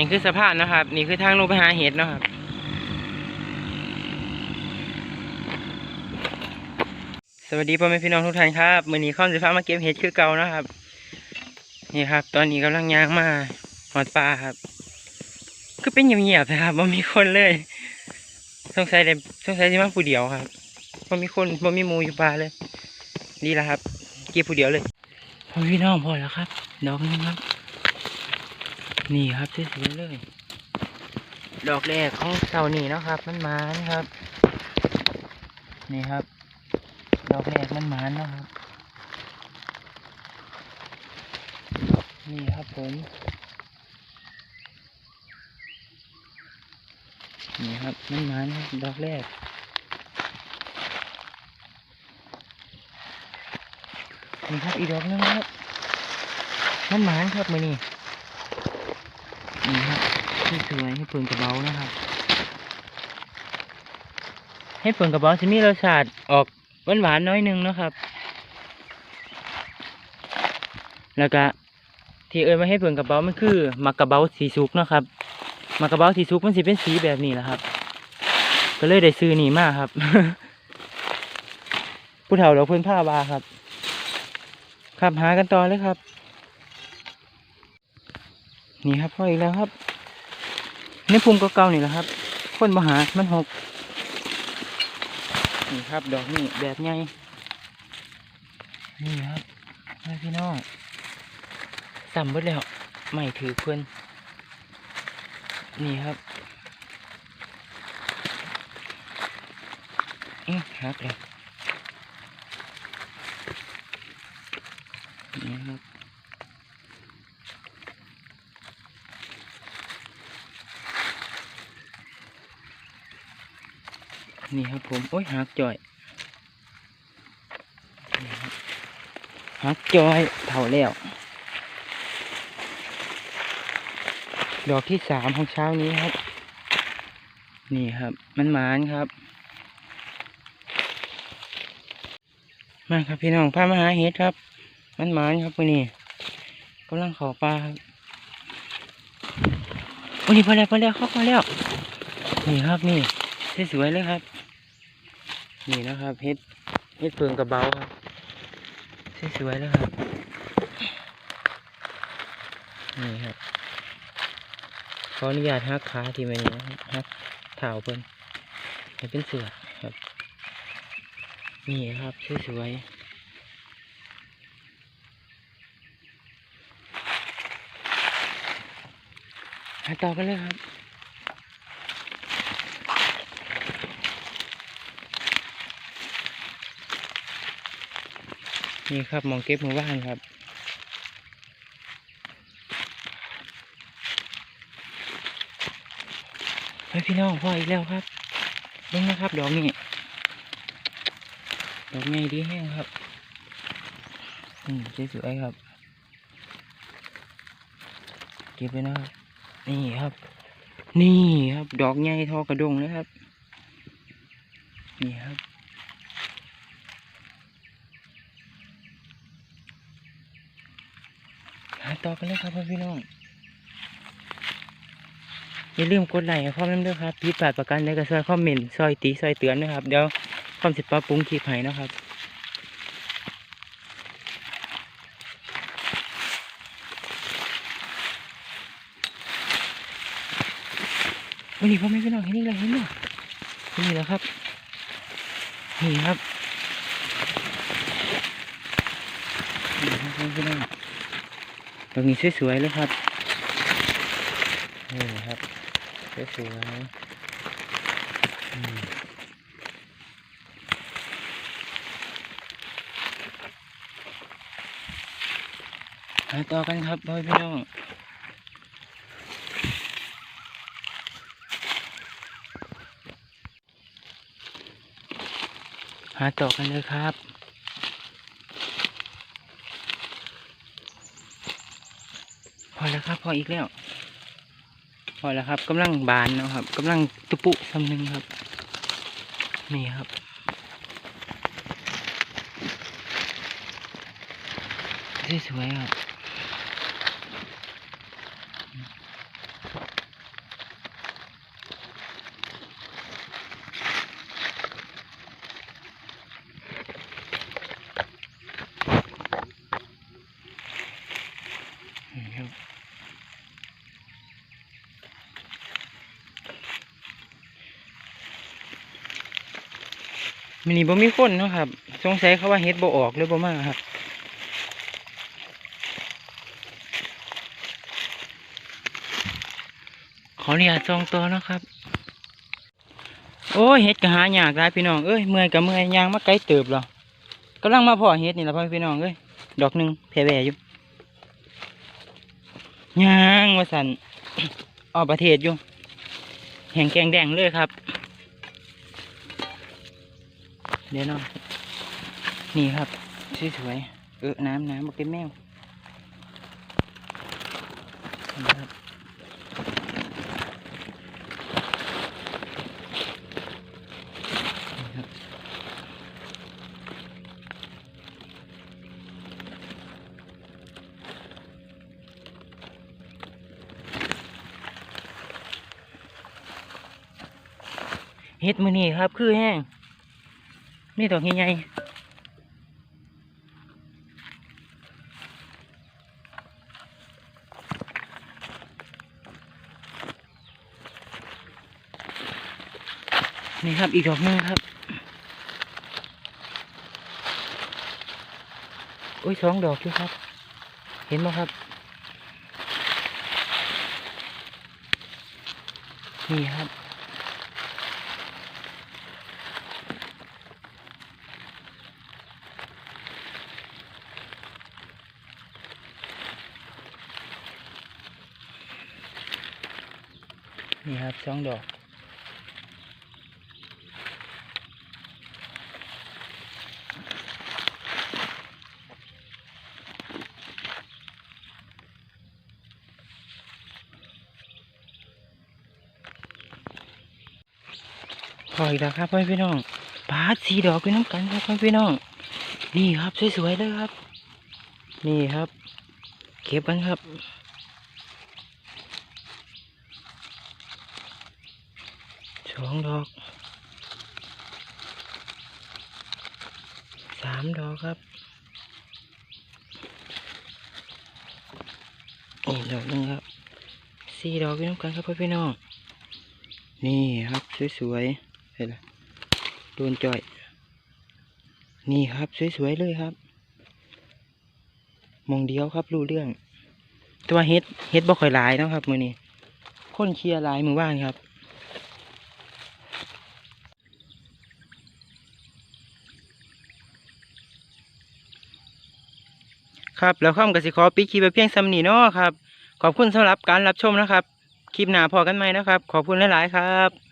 ห่คือสะพานนะครับ นี่คือทางลงไปหาเห็ดนะครับสวัสดีพ่อแม่พี่น้องทุกท่านครับมือนี้ข้อมสิพามาเก็บเห็ดคือเก่านะครับ นี่ครับ ตอนนี้กำลังย่างมาหอดปลาครับ ก็เป็นเงียบๆนะครับไม่มีคนเลยสงสัยเลยสงสัยจะมาผู้เดียวครับไม่มีคนไม่มีมูอยู่ปลาเลยนี่แหละครับ เก็บผู้เดียวเลยพ่อพี่น้องพอแล้วครับดอกนึงครับ นี่ครับสวยเลยดอกแรกของเสานี่เนาะครับ มันหมานครับ นี่ครับ ดอกแรกมันหมานเนาะครับ นี่ครับผมนี่ครับมันหมานครับดอกแรกนี่ครับอีกดอกนึงครับมันหมานครับมือนี่ นี่ครับที่สวยให้เปิ่นกระเบานะครับ ให้เปิ่นกระเบาจะมีรสชาติออกหวานหวานน้อยหนึงนะครับ แล้วก็ที่เอ่ยมาให้เปิ่นกระเบามันคือมักกระเบาสีสุกนะครับมักกระเบาสีสุกมันสิเป็นสีแบบนี้แหละครับ ก็เลยได้ซื้อนี่มากครับ ผู้เฒ่าเราเพิ่นผ้าบาครับขับหากันต่อเลยครับ นี่ครับพ่ออีกแล้วครับในภูมิเก่านี่แหละครับคนมาหามันหกนี่ครับ ดอกนี่แบบใหญ่นี่ครับแม่พี่น้องต่ำเบิดแล้วไม่ถือเพื่อนนี่ครับอื้อหักเลยนี่ครับ นี่ครับผม โอ้ยหักจ่อยหักจ่อยเท่าแล้ว ดอกที่สามของเช้านี้ครับ นี่ครับ มันหมานครับ มาครับพี่น้องพามาหาเห็ดครับ มันหมานครับวันนี้กำลังขอปลาครับโอ้พอแล้วพอแล้วครับพอแล้วนี่ครับนี่สวยๆเลยครับ นี่นะครับเฮ็ดเฮ็ดเพิงกระเบาครับสวยๆเลยครับนี่ครับขออนุญาตฮักขาทีมันนี้ฮักเท้าเพิ่นให้เป็นเสือครับนี่ครับสวยๆหาต่อกันเลยครับ นี่ครับมองเก็บหมู่บ้านครับ เฮ้ยพี่น้องพ่ออีกแล้วครับเบิ่งนะครับดอกนี้ดอกใหญ่ดีแห้งครับ อืมสวยๆครับ เก็บไปนะครับ นี่ครับ นี่ครับ ดอกใหญ่ทอกระดงเลยครับ นี่ครับ หาต่อกันเลยครับพ่อพี่น้อง อย่าลืมกดไลค์ให้พร้อมน้ำด้วยครับพิดพลาดประกันใดก็ช่วยคอมเมนต์ซอยตีซอยเตือนนะครับ เดี๋ยวความสิปรับปรุงคลิปให้นะครับวันนี้พ่อแม่พี่น้องเห็นนี่เลยเห็นไหมนี่แหละครับ นี่ครับนี่ครับพ่อแม่พี่น้อง ตรงนี้สวยๆเลยครับนี่ครับสวยๆอืมหาต่อกันครับพ่อพี่น้องหาต่อกันเลยครับ พอ แล้วครับ พออีกแล้ว พอแล้วครับกำลังบานเนาะครับกำลังตุปุสำนึงครับ นี่ครับสวยๆครับ มันนี่บ่มีคนเนาะครับ สงสัยเขาว่าเฮ็ดบ่ออกหรือบ่มาครับ ขออนุญาตซองตัวนะครับ โอ้ยเฮ็ดก็หายากหลายพี่น้องเอ้ยเมื่อยก็เมื่อยยางมาไกลเติบแล้วกำลังมาพ่อเฮ็ดนี่ละพ่อพี่น้องเอ้ยดอกหนึ่งแผ่แว่อยู่ยางว่าสันออกประเทศอยู่แห่งแกงแดงเลยครับ เดี๋ยวน้องนี่ครับสวยๆเออน้ำน้ำมาเป็นแมวนี่ครับนี่ครับเฮ็ดมือนี่ครับ คือแห้ง นี่ดอกใหญ่ๆนี่ครับอีกดอกหนึงครับโอ้ยสองดอกอยู่ครับ เห็นไหมครับ นี่ครับ นี่ครับสองดอกพออีกแล้วครับพ่อพี่น้องปาดสีดอกไปน้ำกันครับพ่อพี่น้อง นี่ครับสวยๆเลยครับ นี่ครับ เก็บกันครับ สองดอกสามดอกครับอีกดอกนึงครับสี่ดอกพี่น้องกันครับพ่อพี่น้อง นี่ครับสวยๆเห็นไหมโดนจ่อย นี่ครับสวยๆเลยครับมองเดียวครับรู้เรื่อง แต่ว่าเฮ็ดเฮ็ดบ่ค่อยหลายนะครับมือนี้คนเคลียร์หลายมือว่านครับ ครับ แล้วข้ามกับสิขอปิดคลิปไปเพียงซ้ำนี้เนาะครับ ขอบคุณสำหรับการรับชมนะครับ คลิปหน้าพอกันไหมนะครับ ขอบคุณหลาย ๆ ครับ